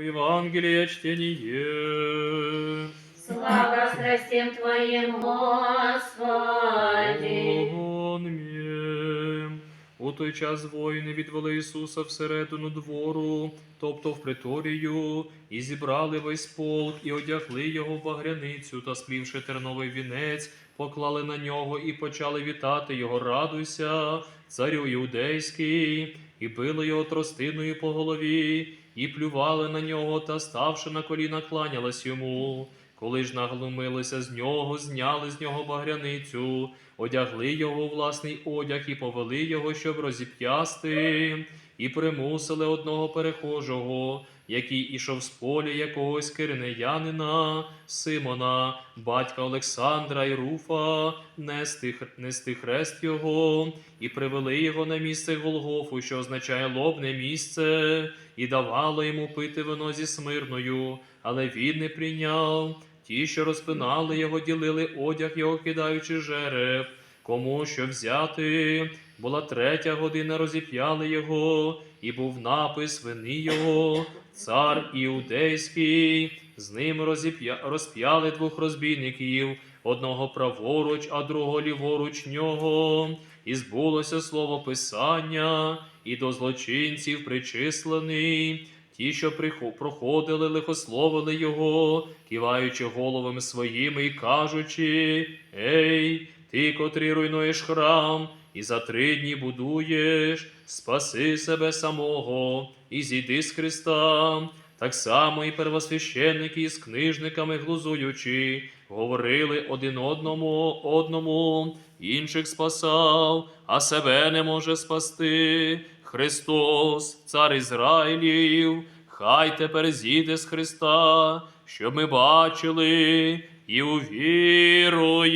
Евангелие чтение. Слава страстям Твоим, Господи. Той час воїни відвели Ісуса всередину двору, тобто в приторію, і зібрали весь полк, і одягли його в багряницю, та сплівши терновий вінець, поклали на нього і почали вітати його. Радуйся, царю іудейський, і били його тростиною по голові, і плювали на нього, та ставши на коліна, кланялась йому. Коли ж наглумилися з нього, зняли з нього багряницю, одягли його власний одяг і повели його, щоб розіп'ясти, і примусили одного перехожого, який ішов з поля якогось киринеянина, Симона, батька Олександра і Руфа, нести, нести хрест його, і привели його на місце Голгофу, що означає лобне місце, і давало йому пити вино зі смирною, але він не прийняв. Ті, що розпинали його, ділили одяг його, кидаючи жереб. Кому що взяти, була третя година, розіп'яли його, і був напис вини його, цар іудейський. З ним розп'яли двох розбійників, одного праворуч, а другого ліворуч нього. І збулося слово Писання, і до злочинців причислений. Ті, що проходили, лихословили його, киваючи головами своїми і кажучи: Ей, ти, котрий руйнуєш храм, і за три дні будуєш, спаси себе самого, і зійди з Христа. Так само і первосвященники з книжниками глузуючи, говорили один одному, одному, інших спасав, а себе не може спасти. Христос, цар Ізраїлів, хай тепер зійде з Христа, щоб ми бачили і увіруємо.